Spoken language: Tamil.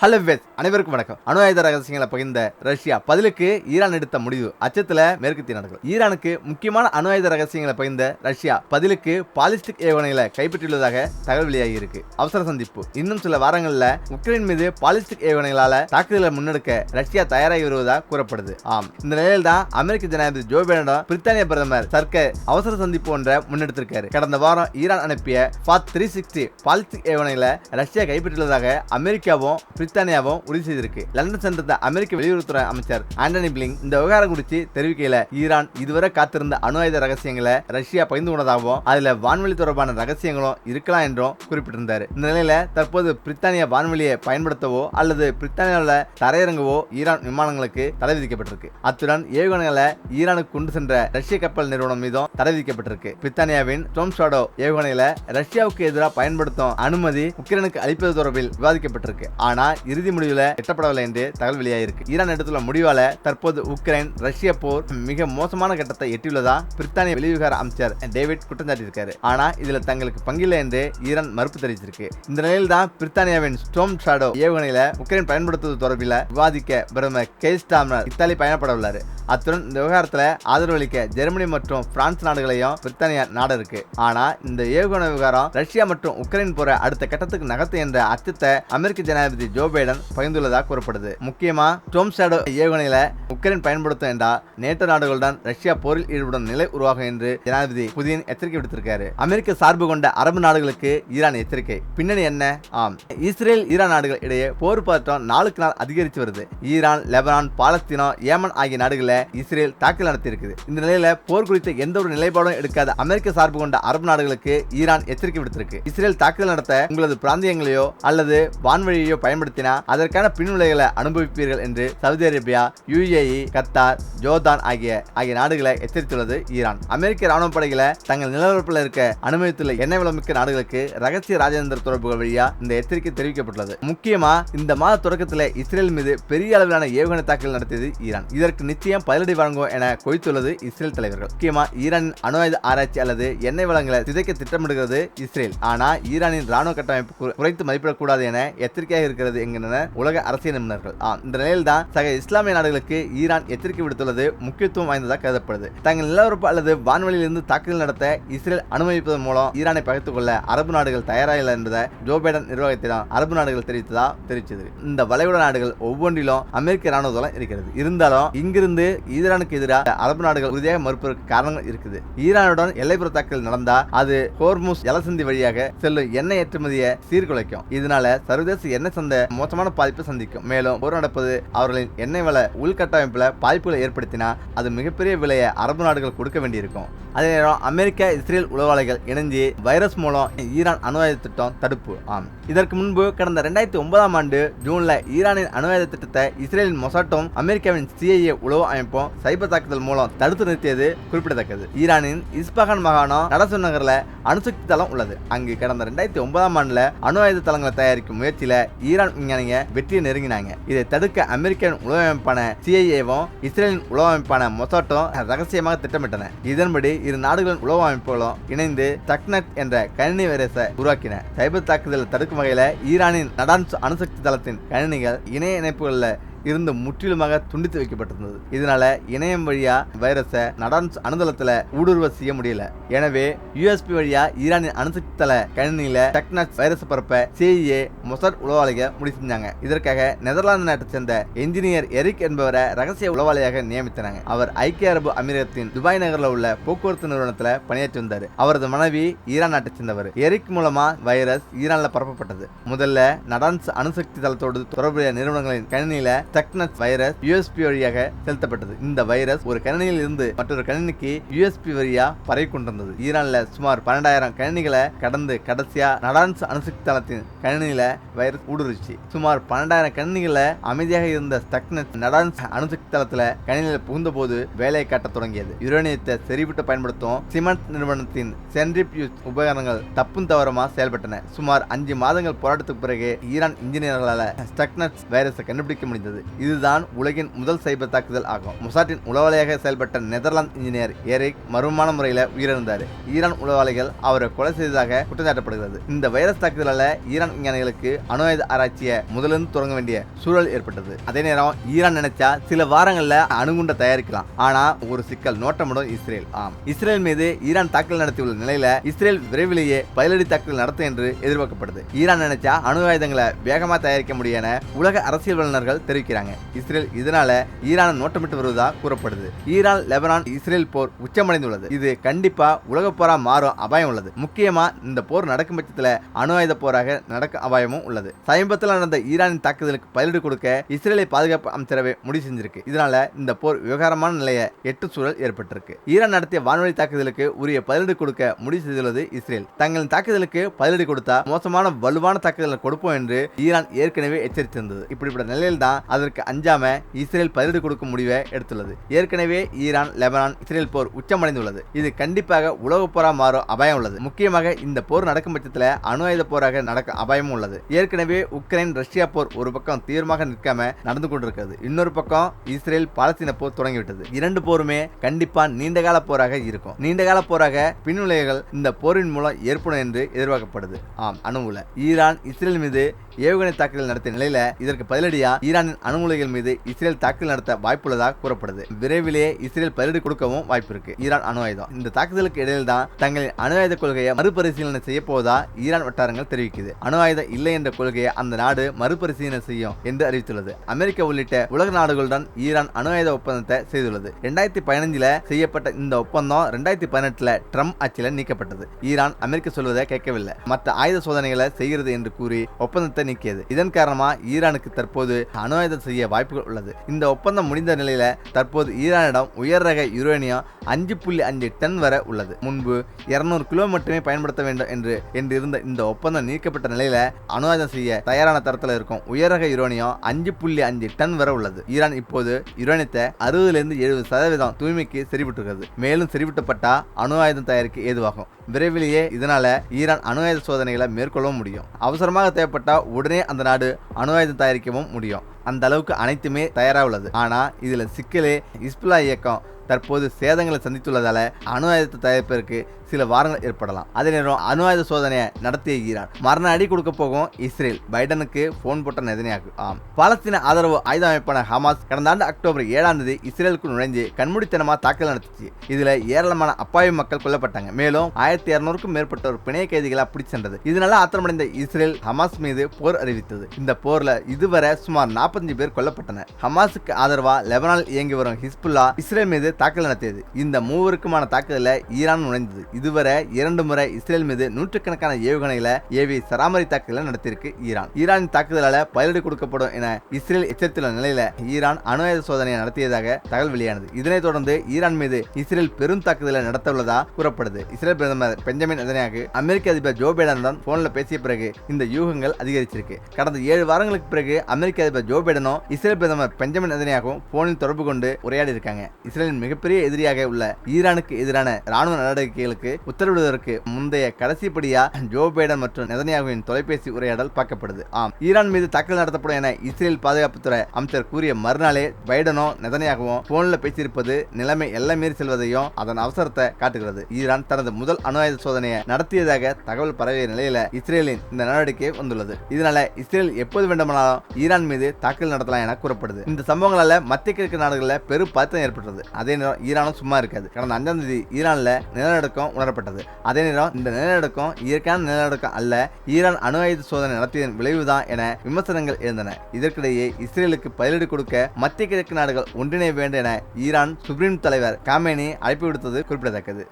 ஹலோ வெஸ் அனைவருக்கும் வணக்கம். அணு ஆயுத ரகசியங்களை பகிர்ந்த ரஷ்யா பதிலுக்கு ஈரான் எடுத்த முடிவு. அச்சத்தில் மேற்கத்திய நாடுகள். ஈரானுக்கு முக்கியமான அணு ஆயுத ரகசியங்களை பகிர்ந்த ரஷ்யா பதிலுக்கு பாலிஸ்டிக் ஏவுகணைகளை கைப்பற்றியுள்ளதாக தகவல் வெளியாகி இருக்கு அவசர சந்திப்பு. இன்னும் சில வாரங்களில் உக்ரைன் மீது பாலிஸ்டிக் ஏவுகணைகளால் தாக்குதலை முன்னெடுக்க ரஷ்யா தயாராகி வருவதாக கூறப்படுது. ஆம். இந்த நிலையில் தான் அமெரிக்க ஜனாதிபதி ஜோ பைடனும் பிரித்தானிய பிரதமர் சர்க்கர் அவசர சந்திப்பு ஒன்றை முன்னெடுத்திருக்காரு. கடந்த வாரம் ஈரான் அனுப்பிய ஃபாத் த்ரீ சிக்ஸ்டி பாலிஸ்டிக் ஏவுகணைகளை ரஷ்யா கைப்பற்றியுள்ளதாக அமெரிக்காவும் பிரித்தானியாவும் உறுதி செய்திருக்கு. லண்டன் சென்ற அமெரிக்க வெளியுறவுத்துறை அமைச்சர் ஆண்டனி பிளிங் இந்த விவகாரம் குறித்து தெரிவிக்கையில ஈரான் இதுவரை காத்திருந்த அணு ஆயுத ரகசியங்களை ரஷ்யா பகிர்ந்து கொண்டதாகவும் அதுல வான்வெளி தொடர்பான ரகசியங்களும் இருக்கலாம் என்றும் குறிப்பிட்டிருந்தார். இந்த நிலையில தற்போது பிரித்தானியா வான்வெளியை பயன்படுத்தவோ அல்லது பிரித்தானியாவில் தரையிறங்கவோ ஈரான் விமானங்களுக்கு தடை விதிக்கப்பட்டிருக்கு. அத்துடன் ஏவுகணைகளை ஈரானுக்கு கொண்டு சென்ற ரஷ்ய கப்பல் நிறுவனம் மீதும் தடை விதிக்கப்பட்டிருக்கு. பிரித்தானியாவின் ஸ்டோம் ஷாடோ ஏவுகணைகளை ரஷ்யாவுக்கு எதிராக பயன்படுத்தும் அனுமதி உக்ரைனுக்கு அளிப்பது தொடர்பில் விவாதிக்கப்பட்டிருக்கு. ஆனா இறுதி முடிவில் எட்டப்படவில்லை என்று தகவல் வெளியாயிருக்கு. ஈரான் எடுத்துள்ள முடிவால தற்போது உக்ரைன் ரஷ்ய போர் மிக மோசமான கட்டத்தை எட்டியுள்ளதா பிரித்தானிய வெளிவிவகார அமைச்சர் டேவிட் குற்றம் சாட்டியிருக்காரு ஆனா இதுல தங்களுக்கு பங்கில்லை என்று ஈரான் மறுப்பு தெரிவிச்சிருக்கு. இந்த நிலையில் தான் பிரித்தானியாவின் ஸ்டோம் ஷாடோ ஏவுகணையில உக்ரைன் பயன்படுத்துவது தொடர்பில் விவாதிக்க பிரதமர் கேஸ் ஸ்டாமர் இத்தாலி பயணப்பட உள்ளாரு. அத்துடன் இந்த விவகாரத்தில் ஆதரவளிக்க ஜெர்மனி மற்றும் பிரான்ஸ் நாடுகளையும் பிரித்தானியா நாடு இருக்கு. ஆனா இந்த ஏவுகணை விவகாரம் ரஷ்யா மற்றும் உக்ரைன் போற அடுத்த கட்டத்துக்கு நகர்த்து என்ற அச்சத்தை அமெரிக்க ஜனாதிபதி ஜோ பைடன் பகிர்ந்துள்ளதாக கூறப்படுது. முக்கியமா டோம் ஷாடோ ஏவுகணையில உக்ரைன் பயன்படுத்தும் என்றால் நேட்டோ நாடுகளுடன் ரஷ்யா போரில் ஈடுபடும் நிலை உருவாகும் என்று ஜனாதிபதி புதின் எச்சரிக்கை விடுத்திருக்காரு. அமெரிக்க சார்பு கொண்ட அரபு நாடுகளுக்கு ஈரான் எச்சரிக்கை. பின்னணி என்ன? ஆம். இஸ்ரேல் ஈரான் நாடுகள் இடையே போர் பதற்றம் நாளுக்கு நாள் அதிகரித்து வருது. ஈரான் லெபனான் பாலஸ்தீனம் ஏமன் ஆகிய நாடுகளில் இஸ்ரேல் தாக்கல் நடத்தியிருக்குது. இந்த நிலையில போர் குறித்த எந்த ஒரு நிலைப்பாடும் எடுக்காத அமெரிக்க சார்பு கொண்ட அரபு நாடுகளுக்கு ஈரான் எச்சரிக்கை விடுத்திருக்கு. இஸ்ரேல் தாக்குதல் நடத்த உங்களது பிராந்தியங்களையோ அல்லது வான்வழியையோ பயன்படுத்தினா அதற்கான பின்விளைகளை அனுபவிப்பீர்கள் என்று Saudi Arabia UAE Qatar Jordan ஆகிய ஆகிய நாடுகளை எச்சரித்துள்ளது ஈரான். அமெரிக்க ராணுவ படைகளை தங்கள் நிலவரப்பில் இருக்க அனுமதித்துள்ள எண்ணெய் வளமிக்க நாடுகளுக்கு ரகசிய ராஜேந்திர தொடர்புகள் வழியா இந்த எச்சரிக்கை தெரிவிக்கப்பட்டுள்ளது. முக்கியமா இந்த மாத தொடக்கத்தில் இஸ்ரேல் மீது பெரிய அளவிலான ஏவுகணை தாக்குதல் நடத்தியது ஈரான். இதற்கு நிச்சயம் பதிலடி வழங்கும் என கொய்த்துள்ளது இஸ்ரேல் தலைவர்கள். முக்கியமா ஈரானின் அணு ஆயுத ஆராய்ச்சி அல்லது எண்ணெய் வளங்களை சிதைக்க திட்டமிடுகிறது இஸ்ரேல். ஆனால் ஈரானின் ராணுவ கட்டமைப்பு குறைத்து மதிப்பிடக்கூடாது என எச்சரிக்கையாக இருக்கிறது என்கின்றனர் உலக அரசியல் நிபுணர்கள். ஆம், இந்த நிலையில் தான் சக இஸ்லாமிய நாடுகளுக்கு ஈரான் எச்சரிக்கை விடுத்துள்ளது முக்கியத்துவம் வாய்ந்ததாக கருதப்படுது. தங்கள் நிலவரப்பு அல்லது வான்வெளியிலிருந்து தாக்குதல் நடத்த இஸ்ரேல் அனுமதிப்பதன் மூலம் ஈரானை பகைத்துக் கொள்ள அரபு நாடுகள் தயாராக இல்லை என்பதை ஜோ பைடன் நிர்வாகத்திடம் அரபு நாடுகள் தெரிவித்ததா தெரிவித்தது இந்த வளைகுடா நாடுகள் ஒவ்வொன்றிலும் அமெரிக்க ராணுவ தளம் இருக்கிறது. இருந்தாலும் இங்கிருந்து ஈரானுக்கு எதிராக அரபு நாடுகள் உறுதியாக மறுப்பதற்கு காரணங்கள் இருக்குது. ஈரானுடன் எல்லைப்புற தாக்குதல் நடந்தா அது ஹோர்முஸ் ஜலசந்தி வழியாக செல்லும் எண்ணெய் ஏற்றுமதியை சீர்குலைக்கும். இதனால சர்வதேச எண்ணெய் சந்தை மோசமான பாதிப்பை சந்திக்கும். மேலும் போர் நடப்பது அவர்களின் எண்ணெய் வள உள்கட்டமைப்புல பாதிப்புகளை ஏற்படுத்தினா அது மிகப்பெரிய விலையை அரபு நாடுகள் கொடுக்க வேண்டியிருக்கும். அதே நேரம் அமெரிக்கா இஸ்ரேல் உளவாளிகள் இணைஞ்சு வைரஸ் மூலம் ஈரான் அணுவாயுத திட்டம் தடுப்பு. ஆம். இதற்கு முன்பு கடந்த ரெண்டாயிரத்தி ஒன்பதாம் ஆண்டு ஜூன்ல ஈரானின் அணுவாயுத திட்டத்தை இஸ்ரேலின் மொசாட்டும் அமெரிக்காவின் சிஐஏ உளவு அமைப்பும் சைபர் தாக்குதல் மூலம் தடுத்து நிறுத்தியது குறிப்பிடத்தக்கது. ஈரானின் இஸ்பகான் மாகாணம் நடசு நகர்ல அணுசக்தி தளம் உள்ளது. அங்கு கடந்த ரெண்டாயிரத்தி ஒன்பதாம் ஆண்டுல அணு ஆயுத தளங்களை தயாரிக்கும் முயற்சியில ஈரான் விஞ்ஞானிங்க வெற்றியை நெருங்கினாங்க. இதை தடுக்க அமெரிக்கன் உளவமைப்பான சிஐஏவும் இஸ்ரேலின் உளவமைப்பான மொசாட்டும் ரகசியமாக திட்டமிட்டன. இதன்படி இரு நாடுகளின் உளவு அமைப்புகளும் இணைந்து டக்னட் என்ற கணினி வைரஸை உருவாக்கின. சைபர் தாக்குதலை தடுக்கும் வகையில் ஈரானின் நடான் அணுசக்தி தளத்தின் கணினிகள் இணைய இணைப்புகளில் இருந்து முற்றிலுமாக துண்டித்து வைக்கப்பட்டிருந்தது. இதனால இணையம் வழியா வைரஸை நடான்ஸ் அணுதளத்துல ஊடுருவ செய்ய முடியல. எனவே யூஎஸ்பி வழியா ஈரானின் அணுசக்தி தள கணினியில டெக்னாக்ஸ் வைரஸ் பரப்ப சிஐஏ மொசட் உளவாளிக முடிவு செஞ்சாங்க. இதற்காக நெதர்லாந்து நாட்டை சேர்ந்த என்ஜினியர் எரிக் என்பவரை ரகசிய உளவாளியாக நியமித்தனாங்க. அவர் ஐக்கிய அரபு அமீரகத்தின் துபாய் நகரில் உள்ள போக்குவரத்து நிறுவனத்துல பணியாற்றி வந்தார். அவரது மனைவி ஈரான் நாட்டை சேர்ந்தவர். எரிக் மூலமா வைரஸ் ஈரான்ல பரப்பப்பட்டது. முதல்ல நடான்ஸ் அணுசக்தி தளத்தோடு தொடர்புடைய நிறுவனங்களின் கணினியில டெக்னஸ் வைரஸ் யூஎஸ்பி வழியாக செலுத்தப்பட்டது. இந்த வைரஸ் ஒரு கணினியில் இருந்து மற்றொரு கணினிக்கு யூஎஸ்பி வழியா பரவி கொண்டிருந்தது. ஈரான்ல சுமார் பன்னெண்டாயிரம் கணினிகளை கடந்து கடைசியா நடான்ஸ் அணுசக்தி தளத்தின் கணினியில வைரஸ் ஊடுருச்சு. சுமார் பன்னெண்டாயிரம் கணினிகளை அமைதியாக இருந்த டெக்னஸ் நடான்ஸ் அணுசக்தி தளத்துல கணினியில புகுந்த போது வேலையை காட்டத் தொடங்கியது. யுரேனியத்தை செறிவிட்டு பயன்படுத்தும் சிமெண்ட் நிறுவனத்தின் சென்ட்ரிபியூஸ் உபகரணங்கள் தப்பும் தவறமா செயல்பட்டன. சுமார் அஞ்சு மாதங்கள் போராட்டத்துக்கு பிறகு ஈரான் இன்ஜினியர்களால் ஸ்டக்னட் வைரஸை கண்டுபிடிக்க முடிந்தது. நடத்தப்பட்டது இதுதான் உலகின் முதல் சைபர் தாக்குதல் ஆகும். மொசாட்டின் உளவாளியாக செயல்பட்ட நெதர்லாந்து இன்ஜினியர் எரிக் மர்மமான முறையில் உயிரிழந்தார். ஈரான் உளவாளிகள் அவரை கொலை செய்ததாக குற்றச்சாட்டப்படுகிறது இந்த வைரஸ் தாக்குதலால் ஈரான் விஞ்ஞானிகளுக்கு அணு ஆயுத ஆராய்ச்சியை முதலிருந்து தொடங்க வேண்டிய சூழல் ஏற்பட்டது. அதே நேரம் ஈரான் நினைச்சா சில வாரங்களில் அணுகுண்ட தயாரிக்கலாம். ஆனா ஒரு சிக்கல் நோட்டமிடும் இஸ்ரேல். ஆம். இஸ்ரேல் மீது ஈரான் தாக்குதல் நடத்தியுள்ள நிலையில இஸ்ரேல் விரைவிலேயே பதிலடி தாக்குதல் நடத்தும் என்று எதிர்பார்க்கப்படுது. ஈரான் நினைச்சா அணு ஆயுதங்களை வேகமா தயாரிக்க முடியும் என உலக அரசியல் வல்லுநர்கள் வைக்கிறாங்க இஸ்ரேல் இதனால ஈரானை நோட்டமிட்டு வருவதா கூறப்படுது. ஈரான் லெபனான் இஸ்ரேல் போர் உச்சமடைந்துள்ளது. இது கண்டிப்பா உலக போரா மாறும் அபாயம் உள்ளது. முக்கியமா இந்த போர் நடக்கும் பட்சத்தில் அணு ஆயுத போராக நடக்க அபாயமும் உள்ளது. சமீபத்தில் நடந்த ஈரானின் தாக்குதலுக்கு பதிலடி கொடுக்க இஸ்ரேலை பாதுகாப்பு அமைச்சரவை முடிவு செஞ்சிருக்கு. இதனால இந்த போர் விவகாரமான நிலையை எட்டு சூழல் ஏற்பட்டிருக்கு. ஈரான் நடத்திய வான்வழி தாக்குதலுக்கு உரிய பதிலடி கொடுக்க முடிவு செய்துள்ளது இஸ்ரேல். தங்களின் தாக்குதலுக்கு பதிலடி கொடுத்தா மோசமான வலுவான தாக்குதலை கொடுப்போம் என்று ஈரான் ஏற்கனவே எச்சரித்திருந்தது. இப்படிப்பட்ட நிலையில் தான் அதற்கு அஞ்சாம இஸ்ரேல் பதிலடி கொடுக்கும் முடிவை எடுத்துள்ளது. ஏற்கனவே ஈரான் லெபனான் இஸ்ரேல் போர் உச்சமடைந்துள்ளது. இது கண்டிப்பாக உலக போரா மாறும் அபாயம் உள்ளது. முக்கியமாக இந்த போர் நடக்கும் பட்சத்தில் அணு ஆயுத போராக நடக்க அபாயமும் உள்ளது. ஏற்கனவே உக்ரைன் ரஷ்யா போர் ஒரு பக்கம் தீவிரமாக நிற்காம நடந்து கொண்டிருக்கிறது. இன்னொரு பக்கம் இஸ்ரேல் பாலஸ்தீன போர் தொடங்கிவிட்டது. இரண்டு போருமே கண்டிப்பா நீண்டகால போராக இருக்கும். நீண்டகால போராக பின்விளைவுகள் இந்த போரின் மூலம் ஏற்படும் என்று எதிர்பார்க்கப்படுது. ஆம் அணுகுல ஈரான் இஸ்ரேல் மீது ஏவுகணை தாக்குதல் நடத்திய நிலையில இதற்கு பதிலடியா ஈரானின் அணுகுலைகள் மீது இஸ்ரேல் தாக்குதல் நடத்த வாய்ப்புள்ளதாக கூறப்படுது. விரைவிலேயே இஸ்ரேல் பதிலடி கொடுக்கவும் வாய்ப்பு இருக்கு. ஈரான் அணு ஆயுதம். இந்த தாக்குதலுக்கு இடையில் தான் தங்களின் அணு ஆயுத கொள்கையை மறுபரிசீலனை செய்ய போவதா ஈரான் வட்டாரங்கள் தெரிவிக்குது. அணு ஆயுதம் இல்லை என்ற கொள்கையை அந்த நாடு மறுபரிசீலனை செய்யும் என்று அறிவித்துள்ளது. அமெரிக்கா உள்ளிட்ட உலக நாடுகளுடன் ஈரான் அணு ஆயுத ஒப்பந்தத்தை செய்துள்ளது. ரெண்டாயிரத்தி பதினஞ்சுல செய்யப்பட்ட இந்த ஒப்பந்தம் ரெண்டாயிரத்தி பதினெட்டுல ட்ரம்ப் ஆட்சியில் நீக்கப்பட்டது. ஈரான் அமெரிக்க சொல்வதை கேட்கவில்லை. மற்ற ஆயுத சோதனைகளை செய்கிறது என்று கூறி ஒப்பந்தத்தை நீக்கியது. இதன் காரணமா ஈரானுக்கு தற்போது அணு ஆயுதம் செய்ய வாய்ப்புகள் உள்ளது. இந்த ஒப்பந்தம் முடிந்த நிலையில தற்போது ஈரானிடம் உயர் ரக யுரேனியம் அஞ்சு புள்ளி அஞ்சு டன் வரை உள்ளது. முன்பு இருநூறு கிலோ மட்டுமே பயன்படுத்த வேண்டும் என்று என்று இருந்த இந்த ஒப்பந்தம் நீக்கப்பட்ட நிலையில அணு ஆயுதம் செய்ய தயாரான தரத்தில் இருக்கும். உயர் ரக யுரேனியம் அஞ்சு புள்ளி அஞ்சு டன் வரை உள்ளது. ஈரான் இப்போது யுரேனியத்தை அறுபதுலேருந்து எழுபது சதவீதம் தூய்மைக்கு செறிவிட்டுகிறது. மேலும் செறிவிட்டப்பட்டா அணு ஆயுதம் தயாரிக்க ஏதுவாகும். விரைவிலேயே இதனால ஈரான் அணு ஆயுத சோதனைகளை மேற்கொள்ளவும் முடியும். அவசரமாக தேவைப்பட்டால் உடனே அந்த நாடு அணு ஆயுதம் தயாரிக்கவும் முடியும். அந்த அளவுக்கு அனைத்துமே தயாராக உள்ளது. ஆனால் இதில் சிக்கலே இஸ்புல்லா இயக்கம் தற்போது சேதங்களை சந்தித்துள்ளதால அணு ஆயுதத்தை தயாரிப்பதற்கு சில வாரங்கள் ஏற்படலாம். அதே நேரம் அணு ஆயுத சோதனையை நடத்திய ஈரான். மரண அடி கொடுக்க போகும் இஸ்ரேல். பைடனுக்கு போன் போட்ட நெதனியாகு. ஆம். பாலஸ்தீன ஆதரவு ஆயுத அமைப்பான ஹமாஸ் கடந்த ஆண்டு அக்டோபர் ஏழாம் தேதி இஸ்ரேலுக்கு நுழைஞ்சு கண்முடித்தனமாக தாக்கல் நடத்துச்சு. இதுல ஏராளமான அப்பாவி மக்கள் கொல்லப்பட்டாங்க. மேலும் ஆயிரத்தி இருநூறுக்கும் மேற்பட்டோர் பிணைய கைதிகளா பிடிச்சு சென்றது. இதனால ஆத்திரமடைந்த இஸ்ரேல் ஹமாஸ் மீது போர் அறிவித்தது. இந்த போர்ல இதுவரை சுமார் நாற்பத்தஞ்சு பேர் கொல்லப்பட்டனர். ஹமாஸுக்கு ஆதரவா லெபனானில் இயங்கி வரும் ஹிஸ்புல்லா இஸ்ரேல் மீது தாக்குதல் நடத்தியது இந்த மூவருக்குமான தாக்குதலில் ஈரான் நுழைந்தது. இதுவரை இரண்டு முறை இஸ்ரேல் மீது நூற்றுக்கணக்கான ஏவுகணைகளை ஏவி சராமரி தாக்குதலை நடத்தியிருக்கு ஈரான். ஈரானின் தாக்குதலால பதிலடி கொடுக்கப்படும் என இஸ்ரேல் எச்சரித்துள்ள நிலையில ஈரான் அணு ஆயுத சோதனையை நடத்தியதாக தகவல் வெளியானது. இதனைத் தொடர்ந்து ஈரான் மீது இஸ்ரேல் பெரும் தாக்குதலை நடத்த கூறப்படுது. இஸ்ரேல் பிரதமர் பெஞ்சமின் நெதன்யாகு அமெரிக்க அதிபர் ஜோ பைடனுடன் போன்ல பேசிய பிறகு இந்த யூகங்கள் அதிகரிச்சிருக்கு. கடந்த ஏழு வாரங்களுக்கு பிறகு அமெரிக்க அதிபர் ஜோ பைடனும் இஸ்ரேல் பிரதமர் பெஞ்சமின் நெதன்யாகவும் போனில் தொடர்பு கொண்டு உரையாடி இருக்காங்க இஸ்ரேலின் மிகப்பெரிய எதிரியாக உள்ள ஈரானுக்கு எதிரான ராணுவ நடவடிக்கைகளுக்கு உத்தரவிடுவதற்கு முந்தைய கடைசிப்படியா ஜோ பைடன் மற்றும் நெதன்யாகுவின் தொலைபேசி உரையாடல் பார்க்கப்படுது. ஆம் ஈரான் மீது தாக்குதல் நடத்தப்படும் என இஸ்ரேல் பாதுகாப்புத்துறை அமைச்சர் கூறிய மறுநாளே பைடனோ நெதன்யாகவும் போன்ல பேசியிருப்பது நிலைமை எல்லாம் மீறி செல்வதையும் அதன் அவசரத்தை காட்டுகிறது. ஈரான் தனது முதல் அணு ஆயுத சோதனையை நடத்தியதாக தகவல் பரவிய நிலையில இஸ்ரேலின் இந்த நடவடிக்கை வந்துள்ளது. இதனால இஸ்ரேல் எப்போது வேண்டுமானாலும் ஈரான் மீது தாக்குதல் நடத்தலாம் என கூறப்படுது. இந்த சம்பவங்களால மத்திய கிழக்கு நாடுகளில் பெரும் பதற்றம் ஏற்பட்டது அதே அதே நேரம் ஈரானும் சும்மா இருக்காது. கடந்த அஞ்சாம் தேதி ஈரான்ல நிலநடுக்கம் உணரப்பட்டது. அதே நேரம் இந்த நிலநடுக்கம் இயற்கையான நிலநடுக்கம் அல்ல ஈரான் அணு ஆயுத சோதனை நடத்தியதன் விளைவுதான் என விமர்சனங்கள் இருந்தன இதற்கிடையே இஸ்ரேலுக்கு பதிலடி கொடுக்க மத்திய கிழக்கு நாடுகள் ஒன்றிணைய வேண்டும் என ஈரான் சுப்ரீம் தலைவர் காமேனி அழைப்பு விடுத்தது குறிப்பிடத்தக்கது.